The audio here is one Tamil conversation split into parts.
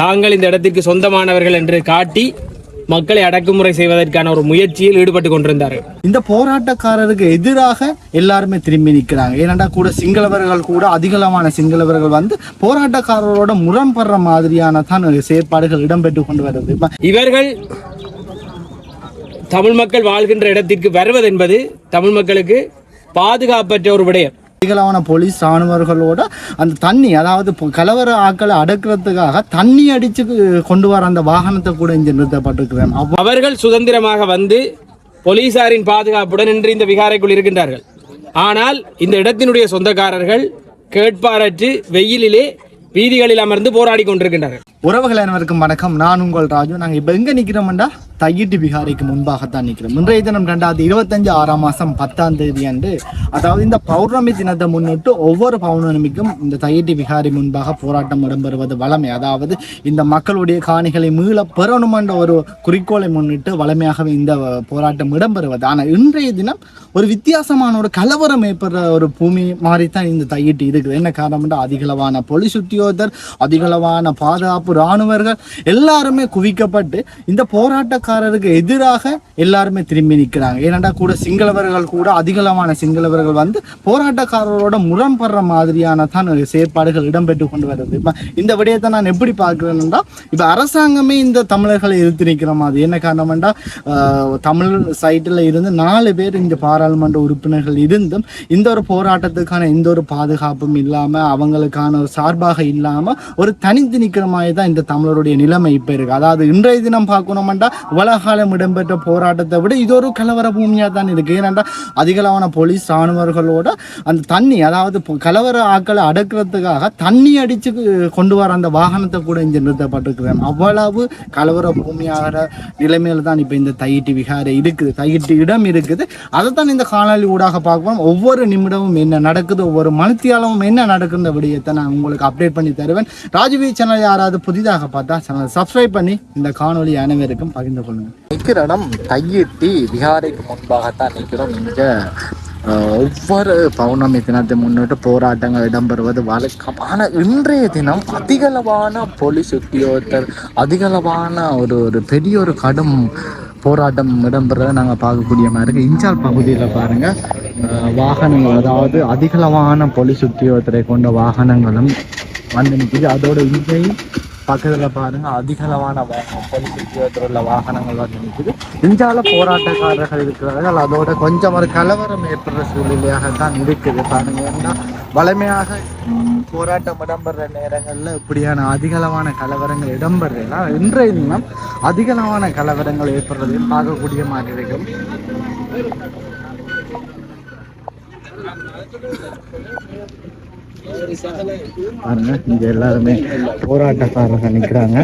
தாங்கள் இந்த இடத்திற்கு சொந்தமானவர்கள் என்று காட்டி மக்களை அடக்குமுறை செய்வதற்கான ஒரு முயற்சியில் ஈடுபட்டு கொண்டிருந்தார்கள். இந்த போராட்டக்காரருக்கு எதிராக எல்லாருமே திரும்பி நிற்கிறாங்க. ஏனண்டா கூட சிங்களவர்கள் கூட அதிகளவான சிங்களவர்கள் வந்து போராட்டக்காரரோட முரண்படுற மாதிரியான தான் செயற்பாடுகள் இடம்பெற்று கொண்டு வருது. இவர்கள் தமிழ் மக்கள் வாழ்கின்ற இடத்திற்கு வருவதென்பது தமிழ் மக்களுக்கு பாதுகாப்பற்ற ஒரு விடயம். அதிகளவான போலீஸ் ராணுவர்களோட அந்த தண்ணி அதாவது கலவர ஆக்களை அடக்கிறதுக்காக தண்ணி அடிச்சு கொண்டு வர அந்த வாகனத்தை கூட இங்கே நிறுத்தப்பட்டிருக்கிறேன் அவர்கள் சுதந்திரமாக வந்து போலீசாரின் பாதுகாப்புடன் இன்று இந்த விகாரைக்குள் இருக்கின்றார்கள். ஆனால் இந்த இடத்தினுடைய சொந்தக்காரர்கள் கேட்பாரற்று வெயிலிலே வீதிகளில் அமர்ந்து போராடி கொண்டிருக்கின்றனர். உறவுகள் அனைவருக்கும் வணக்கம். நான் உங்கள் ராஜு. நாங்கள் இப்போ எங்கே நிற்கிறோம்டா தையிட்டு பிகாரிக்கு முன்பாகத்தான் நிற்கிறோம் இன்றைய தினம் ரெண்டாவது இருபத்தஞ்சு ஆறாம் மாதம் பத்தாம் தேதி அன்று அதாவது இந்த பௌர்ணமி தினத்தை முன்னிட்டு ஒவ்வொரு பௌர்ணமிக்கும் இந்த தையிட்டு பிகாரி முன்பாக போராட்டம் இடம்பெறுவது வளமை. அதாவது இந்த மக்களுடைய காணிகளை மீள பெறணுமென்ற ஒரு குறிக்கோளை முன்னிட்டு வளமையாகவே இந்த போராட்டம் இடம்பெறுவது. ஆனால் இன்றைய தினம் ஒரு வித்தியாசமான ஒரு கலவரம் ஏற்படுற ஒரு பூமி மாதிரி தான் இந்த தையிட்டு இருக்குது. என்ன காரணம்னா அதிகளவான போலீஸ் உத்தியோகத்தர் அதிகளவான பாதுகாப்பு இராணுவர்கள் எல்லாருமே குவிக்கப்பட்டு இந்த போராட்டக்காரருக்கு எதிராக எல்லாருமே திரும்பி நிற்கிறாங்க. ஏனண்டா கூட சிங்களவர்கள் கூட அதிகளவான சிங்களவர்கள் வந்து போராட்டக்காரரோட முரண்படுற மாதிரியான தான் செயற்பாடுகள் இடம்பெற்று கொண்டு வருது. இந்த விடயத்தை நான் எப்படி பார்க்கிறேன்னா இப்போ அரசாங்கமே இந்த தமிழர்களை எதிர்த்து நிற்கிற மாதிரி. என்ன காரணம்டா தமிழ் சைட்டில் இருந்து நாலு பேர் இந்த பாராளுமன்ற உறுப்பினர்கள் இருந்தும் இந்த ஒரு போராட்டத்துக்கான எந்த ஒரு பாதுகாப்பும் இல்லாமல் அவங்களுக்கான ஒரு சார்பாக இல்லாமல் ஒரு தனித்து நிற்கிற மாதிரி தான் இந்த தமிழருடைய நிலைமை இப்போ இருக்கு. அதாவது இன்றைய தினம் பார்க்கணுமெண்டா உலகாலம் இடம்பெற்ற போராட்டத்தை விட இது ஒரு கலவர பூமியாக தான் இருக்குது ஏனென்றால் அதிகளவான போலீஸ் ராணுவர்களோட அந்த தண்ணி அதாவது கலவர ஆக்களை அடக்கிறதுக்காக தண்ணி அடித்து கொண்டு வர அந்த வாகனத்தை கூட இங்கே நிறுத்தப்பட்டிருக்கிறேன் அவ்வளவு கலவர பூமியாகிற நிலைமையில் தான் இப்போ இந்த தையிட்டு விகாரை இருக்குது. தையிட்டு இடம் இருக்குது. அதைத்தான் இந்த காணொலி ஊடாக பார்க்கணும் ஒவ்வொரு நிமிடமும் என்ன நடக்குது ஒவ்வொரு மணித்தியாலமும் என்ன நடக்குன்ற விடயத்தை நான் உங்களுக்கு அப்டேட் பண்ணி தருவேன். ராஜவி சேனல் யாராவது புதிதாக பார்த்தா சேனல் சப்ஸ்கிரைப் பண்ணி இந்த காணொலி அனைவருக்கும் பகிர்ந்து கொள்ளுங்கள். நிற்கிற இடம் தையிட்டி விகாரைக்கு முன்பாகத்தான் நிற்கிறோம். இங்கே ஒவ்வொரு பௌர்ணமி தினத்தை முன்னிட்டு போராட்டங்கள் இடம்பெறுவது வழக்கம் ஆனால் இன்றைய தினம். அதிகளவான போலீஸ் உத்தியோகத்தர் அதிகளவான ஒரு ஒரு பெரிய ஒரு கடும் போராட்டம் இடம்பெறதை நாங்கள் பார்க்கக்கூடிய மாதிரி இருக்குது இஞ்சால் பகுதியில் பாருங்கள் வாகனங்கள் அதாவது அதிகளவான போலீஸ் உத்தியோகத்தரை கொண்ட வாகனங்களும் வந்து நிற்கிது அதோட இங்கேயும் பக்கத்தில் பாருங்க அதிகளவான வாகனம் உள்ள வாகனங்கள் வந்து நிற்குது இஞ்சால போராட்டக்காரர்கள் இருக்கிறார்கள் அதோட கொஞ்சம் ஒரு கலவரம் ஏற்படுற சூழ்நிலையாக தான் இருக்குது பாருங்க ஏன்னா வலிமையாக போராட்டம் இடம்பெற நேரங்களில் இப்படியான அதிகளவான கலவரங்கள் இடம்பெறலைன்னா இன்றைய தினம் அதிகளவான கலவரங்கள் ஏற்படுறதையும் பார்க்கக்கூடிய மாதிரி இருக்கும் பாருங்க இங்க எல்லாருமே போராட்டக்காரர்கள் நிற்கிறாங்க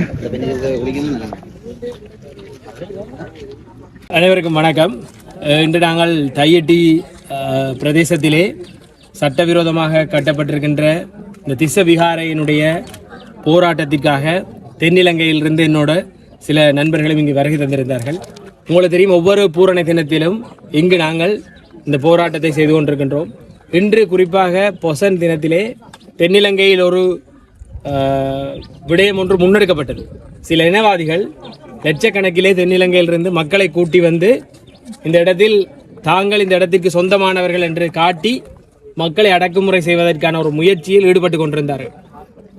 அனைவருக்கும் வணக்கம். இன்று நாங்கள் தையட்டி பிரதேசத்திலே சட்டவிரோதமாக கட்டப்பட்டிருக்கின்ற இந்த திச விகாரையினுடைய போராட்டத்திற்காக தென்னிலங்கையிலிருந்து என்னோட சில நண்பர்களும் இங்கு வருகை தந்திருந்தார்கள். உங்களுக்கு தெரியும் ஒவ்வொரு பூரண தினத்திலும் இங்கு நாங்கள் இந்த போராட்டத்தை செய்து கொண்டிருக்கின்றோம். இன்று குறிப்பாக பொசன் தினத்திலே தென்னிலங்கையில் ஒரு விடயம் ஒன்று முன்னெடுக்கப்பட்டது. சில இனவாதிகள் லட்சக்கணக்கிலே தென்னிலங்கையிலிருந்து மக்களை கூட்டி வந்து இந்த இடத்தில் தாங்கள் இந்த இடத்திற்கு சொந்தமானவர்கள் என்று காட்டி மக்களை அடக்குமுறை செய்வதற்கான ஒரு முயற்சியில் ஈடுபட்டு கொண்டிருந்தார்கள்.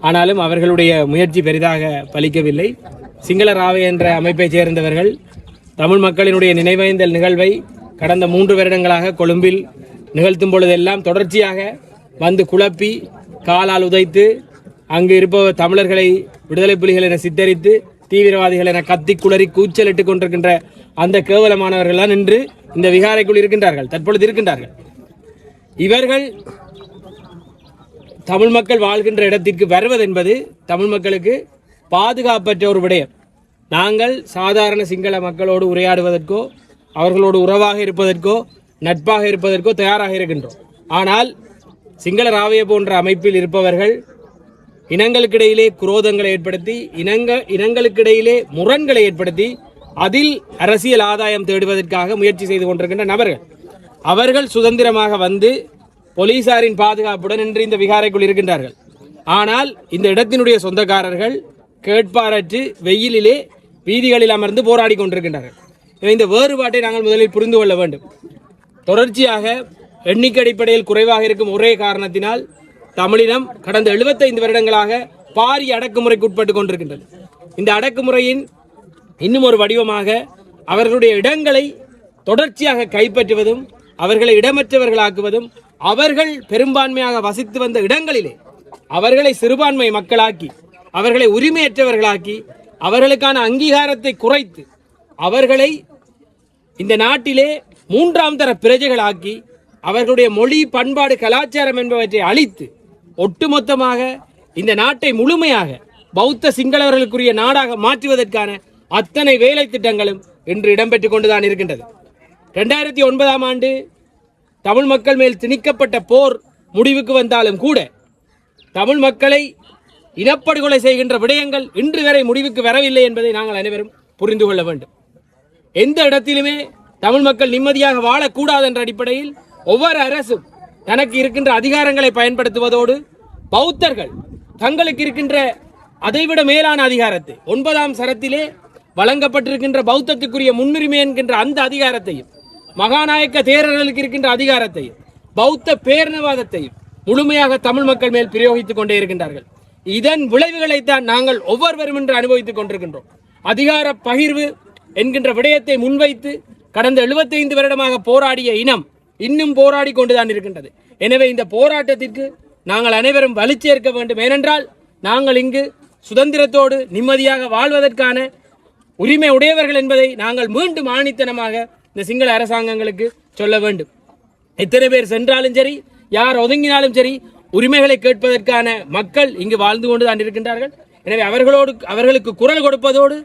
ஆனாலும் அவர்களுடைய முயற்சி பெரிதாக பலிக்கவில்லை. சிங்கள ராவை என்ற அமைப்பைச் சேர்ந்தவர்கள் தமிழ் மக்களினுடைய நினைவேந்தல் நிகழ்வை கடந்த மூன்று வருடங்களாக கொழும்பில் நிகழ்த்தும் பொழுதெல்லாம் தொடர்ச்சியாக வந்து குழப்பி காலால் உதைத்து அங்கு இருப்பவர் தமிழர்களை விடுதலை புலிகள் என சித்தரித்து தீவிரவாதிகள் என கத்தி குளறி கூச்சலிட்டுக் கொண்டிருக்கின்ற அந்த கேவலமானவர்கள் தான் இன்று இந்த விகாரைக்குள் இருக்கின்றார்கள் தற்பொழுது இருக்கின்றார்கள். இவர்கள் தமிழ் மக்கள் வாழ்கின்ற இடத்திற்கு வருவதென்பது தமிழ் மக்களுக்கு பாதுகாப்பற்ற ஒரு விடயம். நாங்கள் சாதாரண சிங்கள மக்களோடு உரையாடுவதற்கோ அவர்களோடு உறவாக இருப்பதற்கோ நட்பாக இருப்பதற்கோ தயாராக இருக்கின்றோம். ஆனால் சிங்கள ராவைய போன்ற அமைப்பில் இருப்பவர்கள் இனங்களுக்கிடையிலே குரோதங்களை ஏற்படுத்தி இனங்க இனங்களுக்கிடையிலே முரண்களை ஏற்படுத்தி அதில் அரசியல் ஆதாயம் தேடுவதற்காக முயற்சி செய்து கொண்டிருக்கின்ற நபர்கள். அவர்கள் சுதந்திரமாக வந்து போலீசாரின் பாதுகாப்புடன் இன்று இந்த விகாரைக்குள் இருக்கின்றார்கள். ஆனால் இந்த இடத்தினுடைய சொந்தக்காரர்கள் கேட்பாரற்று வெயிலிலே வீதிகளில் அமர்ந்து போராடி கொண்டிருக்கின்றார்கள். இந்த வேறுபாட்டை நாங்கள் முதலில் புரிந்து கொள்ள வேண்டும். தொடர்ச்சியாக எண்ணிக்கை அடிப்படையில் குறைவாக இருக்கும் ஒரே காரணத்தினால் தமிழினம் கடந்த 75 வருடங்களாக பாரிய அடக்குமுறைக்கு உட்பட்டு கொண்டிருக்கின்றது. இந்த அடக்குமுறையின் இன்னும் ஒரு வடிவமாக அவர்களுடைய இடங்களை தொடர்ச்சியாக கைப்பற்றுவதும் அவர்களை இடமற்றவர்களாக்குவதும் அவர்கள் பெரும்பான்மையாக வசித்து வந்த இடங்களிலே அவர்களை சிறுபான்மை மக்களாக்கி அவர்களை உரிமையற்றவர்களாக்கி அவர்களுக்கான அங்கீகாரத்தை குறைத்து அவர்களை இந்த நாட்டிலே மூன்றாம் தர பிரஜைகளாக்கி அவர்களுடைய மொழி பண்பாடு கலாச்சாரம் என்பவற்றை அழித்து ஒட்டுமொத்தமாக இந்த நாட்டை முழுமையாக பௌத்த சிங்களவர்களுக்குரிய நாடாக மாற்றுவதற்கான அத்தனை வேலை திட்டங்களும் இன்று இடம்பெற்றுக் கொண்டுதான் இருக்கின்றது. ரெண்டாயிரத்தி ஒன்பதாம் ஆண்டு தமிழ் மக்கள் மேல் திணிக்கப்பட்ட போர் முடிவுக்கு வந்தாலும் கூட தமிழ் மக்களை இனப்படுகொலை செய்கின்ற விடயங்கள் இன்று வரை முடிவுக்கு வரவில்லை என்பதை நாங்கள் அனைவரும் புரிந்து கொள்ள வேண்டும். எந்த இடத்திலுமே தமிழ் மக்கள் நிம்மதியாக வாழக்கூடாது என்ற அடிப்படையில் ஒவ்வொரு அரசும் தனக்கு இருக்கின்ற அதிகாரங்களை பயன்படுத்துவதோடு பௌத்தர்கள் தங்களுக்கு இருக்கின்ற அதைவிட மேலான அதிகாரத்தை ஒன்பதாம் சரத்திலே வழங்கப்பட்டிருக்கின்ற பௌத்தத்துக்குரிய முன்னுரிமை என்கின்ற அந்த அதிகாரத்தையும் மகாநாயக்க தேரர்களுக்கு இருக்கின்ற அதிகாரத்தையும் பௌத்த பேரினவாதத்தையும் முழுமையாக தமிழ் மக்கள் மேல் பிரயோகித்துக் கொண்டே இருக்கின்றார்கள். இதன் விளைவுகளைத்தான் நாங்கள் ஒவ்வொருவரும் என்று அனுபவித்துக் கொண்டிருக்கின்றோம். அதிகார பகிர்வு என்கின்ற விடயத்தை முன்வைத்து கடந்த 75 வருடமாக போராடிய இனம் இன்னும் போராடி கொண்டுதான் இருக்கின்றது. எனவே இந்த போராட்டத்திற்கு நாங்கள் அனைவரும் வலுச்சேர்க்க வேண்டும். ஏனென்றால் நாங்கள் இங்கு சுதந்திரத்தோடு நிம்மதியாக வாழ்வதற்கான உரிமை உடையவர்கள் என்பதை நாங்கள் மீண்டும் ஆணித்தனமாக இந்த சிங்கள அரசாங்கங்களுக்கு சொல்ல வேண்டும். எத்தனை பேர் சென்றாலும் சரி யார் ஒதுங்கினாலும் சரி உரிமைகளை கேட்பதற்கான மக்கள் இங்கு வாழ்ந்து கொண்டு தான் இருக்கின்றார்கள். எனவே அவர்களோடு அவர்களுக்கு குரல் கொடுப்பதோடு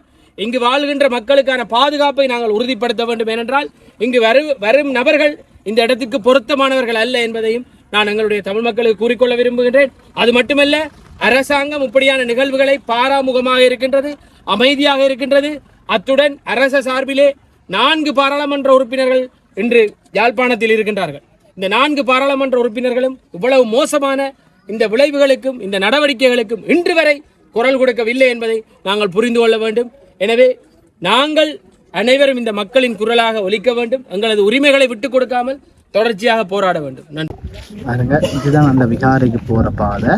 இங்கு வாழ்கின்ற மக்களுக்கான பாதுகாப்பை நாங்கள் உறுதிப்படுத்த வேண்டும். ஏனென்றால் இங்கு வரும் வரும் நபர்கள் இந்த இடத்துக்கு பொருத்தமானவர்கள் அல்ல என்பதையும் நான் எங்களுடைய தமிழ் மக்களுக்கு கூறிக்கொள்ள விரும்புகின்றேன். அது மட்டுமல்ல அரசாங்கம் இப்படியான நிகழ்வுகளை பாராமுகமாக இருக்கின்றது அமைதியாக இருக்கின்றது. அத்துடன் அரச சார்பிலே நான்கு பாராளுமன்ற உறுப்பினர்கள் இன்று யாழ்ப்பாணத்தில் இருக்கின்றார்கள். இந்த நான்கு பாராளுமன்ற உறுப்பினர்களும் இவ்வளவு மோசமான இந்த விளைவுகளுக்கும் இந்த நடவடிக்கைகளுக்கும் இன்று வரை குரல் கொடுக்கவில்லை என்பதை நாங்கள் புரிந்து கொள்ள வேண்டும். எனவே நாங்கள் அனைவரும் இந்த மக்களின் குரலாக ஒலிக்க வேண்டும். எங்களது உரிமைகளை விட்டுக் கொடுக்காமல் தொடர்ச்சியாக போராட வேண்டும். நன்றி. இதுதான் அந்த விகாரைக்கு போகிற பாதை.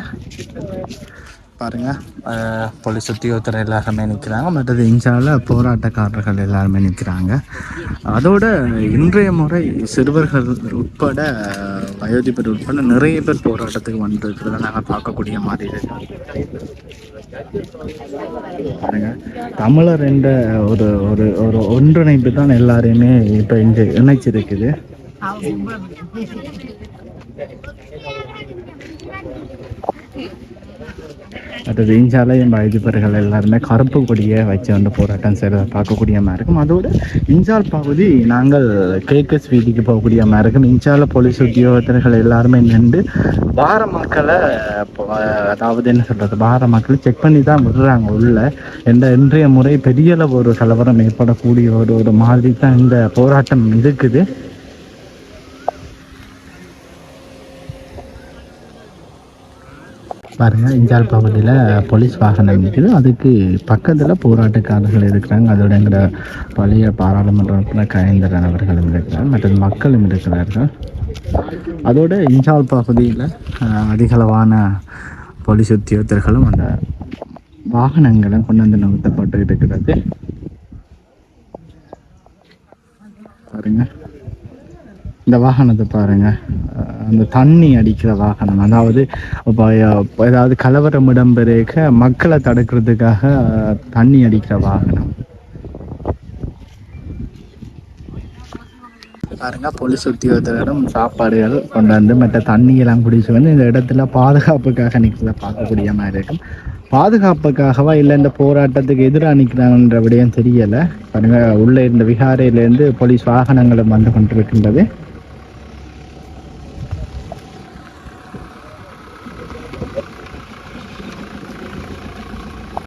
பாருங்க. போலீஸ் உத்தியோகத்தர் எல்லாருமே நிற்கிறாங்க மற்றது இன்சால போராட்டக்காரர்கள் எல்லாருமே நிற்கிறாங்க அதோட இன்றைய முறை சிறுவர்கள் உட்பட வயோதிபர் உட்பட நிறைய பேர் போராட்டத்துக்கு வந்திருக்கிறத நாங்கள் பார்க்கக்கூடிய மாதிரி இருக்கு. பாருங்க. தமிழர் என்ற ஒரு ஒரு ஒரு ஒன்றிணைப்பு தான் எல்லாரையுமே இப்போ இங்கே இணைச்சிருக்குது. அடுத்தது இஞ்சாலையும் வயதுபர்கள் எல்லாருமே கருப்பு கொடியை வச்சு வந்து போராட்டம் செய்கிறத பார்க்கக்கூடிய மாதிரி இருக்கும் அதோடு இஞ்சால் பகுதி நாங்கள் கேக்கஸ் வீதிக்கு போகக்கூடிய மாதிரி இருக்கும் இஞ்சால போலீஸ் உத்தியோகத்தர்கள் எல்லாருமே நின்று பார மக்களை அதாவது என்ன சொல்கிறது பார மக்களை செக் பண்ணி தான் விடுறாங்க உள்ள. இந்த இன்றைய முறை பெரிய அளவு ஒரு கலவரம் ஏற்படக்கூடிய ஒரு ஒரு மாதிரி தான் இந்த போராட்டம் இருக்குது. பாருங்க இஞ்சால் பகுதியில் போலீஸ் வாகனம் நிற்குது அதுக்கு பக்கத்தில் போராட்டக்காரர்கள் இருக்கிறாங்க. அதோட எங்களோட பழைய பாராளுமன்ற உறுப்பினர் கயந்திரன் அவர்களும் இருக்கிறார் மற்ற மக்களும் இருக்கிறார்கள். அதோட இஞ்சால் பகுதியில் அதிகளவான போலீஸ் உத்தியோகத்தர்களும் அந்த வாகனங்களும் கொண்டு வந்து நிறுத்தப்பட்டு இருக்கிறது. பாருங்கள் இந்த வாகனத்தை பாருங்க. அந்த தண்ணி அடிக்கிற வாகனம். அதாவது இப்போ ஏதாவது கலவரம் இடம்பெறக்க மக்களை தடுக்கிறதுக்காக தண்ணி அடிக்கிற வாகனம். பாருங்க போலீஸ் உத்தியோகத்தரிடம் சாப்பாடுகள் கொண்டு வந்து மற்ற தண்ணியெல்லாம் குடிச்சு வந்து இந்த இடத்துல பாதுகாப்புக்காக நிற்கிறத பார்க்கக்கூடிய மாதிரி இருக்கும். பாதுகாப்புக்காகவா இல்லை இந்த போராட்டத்துக்கு எதிராக நிற்கிறாங்கன்ற விடயம் தெரியலை. பாருங்க உள்ளே இருந்த விகாரையிலேருந்து போலீஸ் வாகனங்களும் வந்து கொண்டிருக்கின்றது.